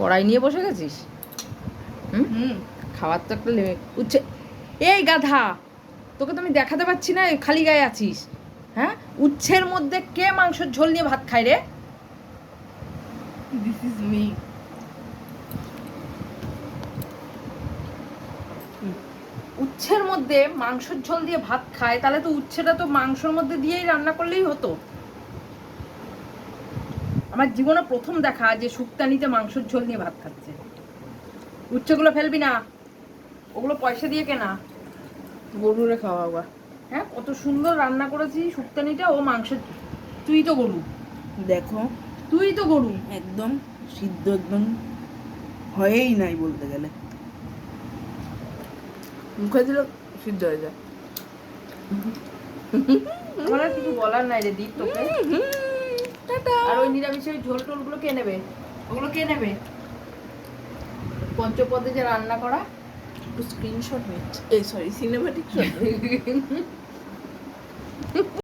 কড়াই নিয়ে বসে গেছিস? হুম? হুম। খাবার তো একটা উচ্ছে এই গাধা তোকে তো আমি দেখাতে পাচ্ছি না খালি গায়ে আছিস। হ্যাঁ? উচ্ছের মধ্যে কে মাংসের ঝোল নিয়ে ভাত খায় রে? দিস ইজ মি উচ্ছের মধ্যে মাংসের ঝোল দিয়ে ভাত খায় তাহলে তো উচ্ছেটা তো মাংসের মধ্যে দিয়েই রান্না করলেই হতো। আমার জীবনে প্রথম দেখা যে শুক্তানিতে মাংসের ঝোল নিয়ে ভাত খাচ্ছে। উচ্ছেগুলো ফেলবি না ওগুলো পয়সা দিয়ে কেনা। গরুরে খাওয়াবা হ্যাঁ কত সুন্দর রান্না করেছি শুক্তানিটা ও মাংসের তুই তো গরু। দেখো। তুই তো গরু। একদম সিদ্ধ একদম হয়েই নাই বলতে গেলে। মুখে দিলে সিদ্ধ হয়ে যায়। আমার কিছু বলার নাই রে দীপ তোকে। আর ওই নিরামিষের ঝোল টোলগুলো কে নেবে? ওগুলো কে নেবে? পঞ্চপদে যে রান্না করা একটু স্ক্রিনশট নিচ্ছে। এই সরি সিনেমাটিক শট